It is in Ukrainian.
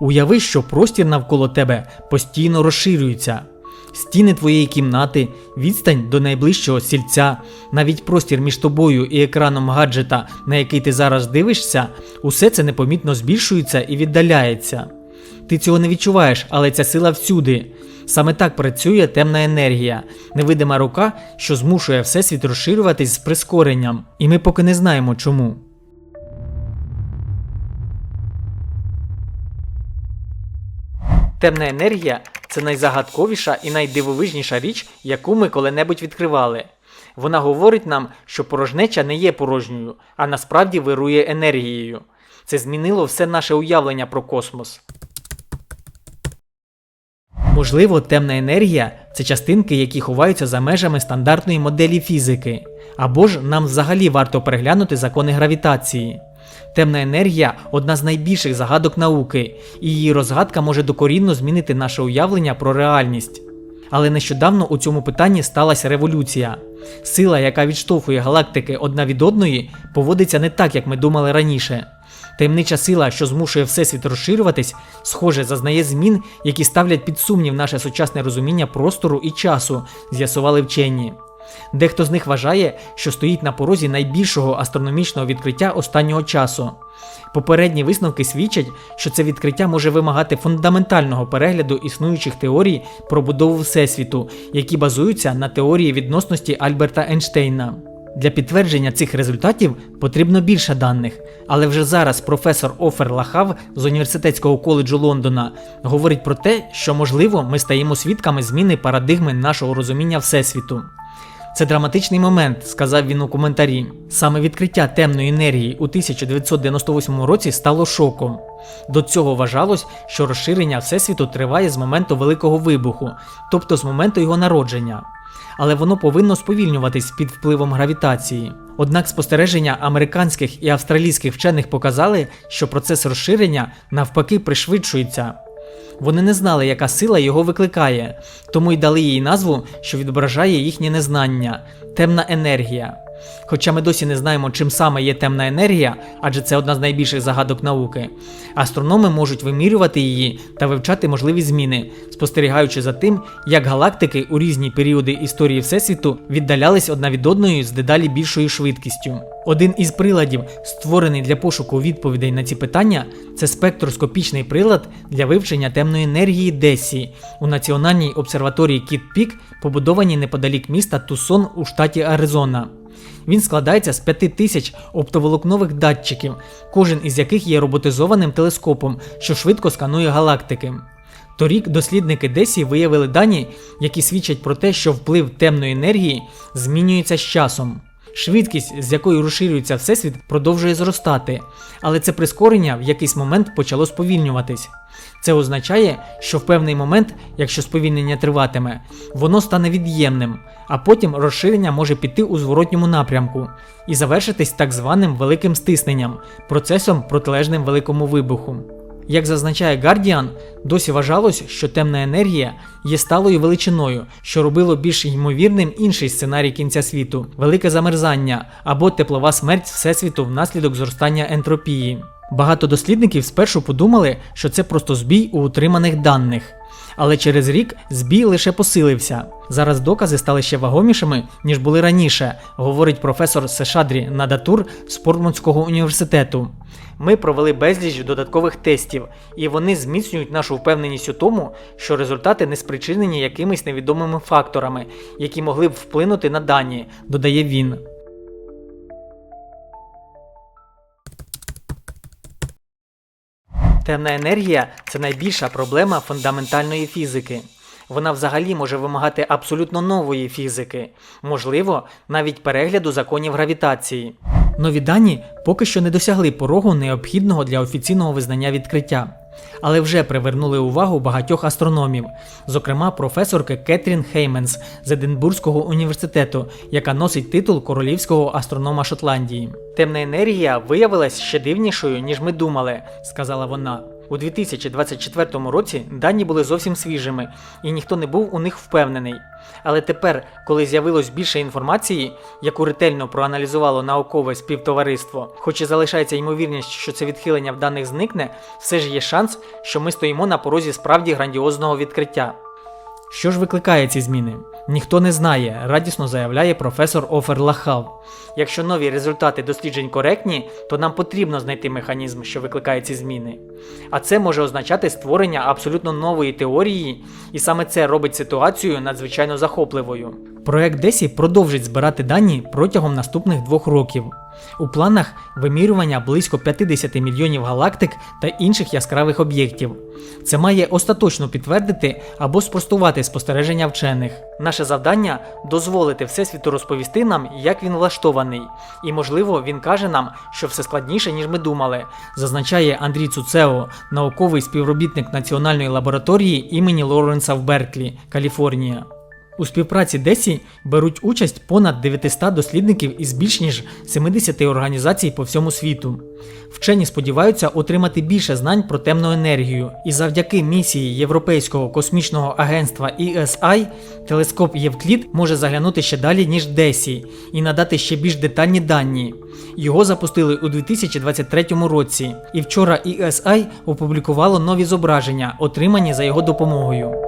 Уяви, що простір навколо тебе постійно розширюється. Стіни твоєї кімнати, відстань до найближчого сільця, навіть простір між тобою і екраном гаджета, на який ти зараз дивишся, усе це непомітно збільшується і віддаляється. Ти цього не відчуваєш, але ця сила всюди. Саме так працює темна енергія, невидима рука, що змушує Всесвіт розширюватись з прискоренням, і ми поки не знаємо чому. Темна енергія це найзагадковіша і найдивовижніша річ, яку ми коли-небудь відкривали. Вона говорить нам, що порожнеча не є порожньою, а насправді вирує енергією. Це змінило все наше уявлення про космос. Можливо, темна енергія це частинки, які ховаються за межами стандартної моделі фізики. Або ж нам взагалі варто переглянути закони гравітації. Темна енергія одна з найбільших загадок науки, і її розгадка може докорінно змінити наше уявлення про реальність. Але нещодавно у цьому питанні сталася революція. Сила, яка відштовхує галактики одна від одної, поводиться не так, як ми думали раніше. Таємнича сила, що змушує Всесвіт розширюватись, схоже, зазнає змін, які ставлять під сумнів наше сучасне розуміння простору і часу, з'ясували вчені. Дехто з них вважає, що стоїть на порозі найбільшого астрономічного відкриття останнього часу. Попередні висновки свідчать, що це відкриття може вимагати фундаментального перегляду існуючих теорій про будову Всесвіту, які базуються на теорії відносності Альберта Ейнштейна. Для підтвердження цих результатів потрібно більше даних, але вже зараз професор Офер Лахав з університетського коледжу Лондона говорить про те, що можливо ми стаємо свідками зміни парадигми нашого розуміння Всесвіту. Це драматичний момент, сказав він у коментарі. Саме відкриття темної енергії у 1998 році стало шоком. До цього вважалось, що розширення Всесвіту триває з моменту Великого вибуху, тобто з моменту його народження. Але воно повинно сповільнюватись під впливом гравітації. Однак спостереження американських і австралійських вчених показали, що процес розширення навпаки пришвидшується. Вони не знали, яка сила його викликає, тому й дали їй назву, що відображає їхнє незнання темна енергія. Хоча ми досі не знаємо, чим саме є темна енергія, адже це одна з найбільших загадок науки, астрономи можуть вимірювати її та вивчати можливі зміни, спостерігаючи за тим, як галактики у різні періоди історії Всесвіту віддалялись одна від одної з дедалі більшою швидкістю. Один із приладів, створений для пошуку відповідей на ці питання, це спектроскопічний прилад для вивчення темної енергії Десі у Національній обсерваторії Кіт Пік, побудованій неподалік міста Тусон у штаті Аризона. Він складається з п'яти тисяч оптоволокнових датчиків, кожен із яких є роботизованим телескопом, що швидко сканує галактики. Торік дослідники Десі виявили дані, які свідчать про те, що вплив темної енергії змінюється з часом. Швидкість, з якою розширюється Всесвіт, продовжує зростати, але це прискорення в якийсь момент почало сповільнюватись. Це означає, що в певний момент, якщо сповільнення триватиме, воно стане від'ємним, а потім розширення може піти у зворотньому напрямку і завершитись так званим великим стисненням, процесом протилежним великому вибуху. Як зазначає Guardian, досі вважалось, що темна енергія є сталою величиною, що робило більш ймовірним інший сценарій кінця світу велике замерзання або теплова смерть Всесвіту внаслідок зростання ентропії. Багато дослідників спершу подумали, що це просто збій у утриманих даних. Але через рік збій лише посилився. Зараз докази стали ще вагомішими, ніж були раніше, говорить професор Сешадрі Надатур з Портмутського університету. Ми провели безліч додаткових тестів, і вони зміцнюють нашу впевненість у тому, що результати не спричинені якимись невідомими факторами, які могли б вплинути на дані, додає він. Темна енергія це найбільша проблема фундаментальної фізики. Вона взагалі може вимагати абсолютно нової фізики, можливо, навіть перегляду законів гравітації. Нові дані поки що не досягли порогу необхідного для офіційного визнання відкриття, але вже привернули увагу багатьох астрономів, зокрема професорки Кетрін Хейменс з Единбурзького університету, яка носить титул королівського астронома Шотландії. Темна енергія виявилась ще дивнішою, ніж ми думали, сказала вона. У 2024 році дані були зовсім свіжими, і ніхто не був у них впевнений. Але тепер, коли з'явилось більше інформації, яку ретельно проаналізувало наукове співтовариство, хоч і залишається ймовірність, що це відхилення в даних зникне, все ж є шанс, що ми стоїмо на порозі справді грандіозного відкриття. Що ж викликає ці зміни? Ніхто не знає, радісно заявляє професор Офер Лахав. Якщо нові результати досліджень коректні, то нам потрібно знайти механізм, що викликає ці зміни. А це може означати створення абсолютно нової теорії, і саме це робить ситуацію надзвичайно захопливою. Проект Десі продовжить збирати дані протягом наступних двох років. У планах вимірювання близько 50 мільйонів галактик та інших яскравих об'єктів. Це має остаточно підтвердити або спростувати спостереження вчених. Наше завдання дозволити Всесвіту розповісти нам, як він влаштований, і можливо він каже нам, що все складніше, ніж ми думали, зазначає Андрій Цуцео, науковий співробітник Національної лабораторії імені Лоренса в Берклі, Каліфорнія. У співпраці Десі беруть участь понад 900 дослідників із більш ніж 70 організацій по всьому світу. Вчені сподіваються отримати більше знань про темну енергію, і завдяки місії Європейського космічного агентства ESI телескоп Євклід може заглянути ще далі, ніж Десі, і надати ще більш детальні дані. Його запустили у 2023 році, і вчора ESI опублікувало нові зображення, отримані за його допомогою.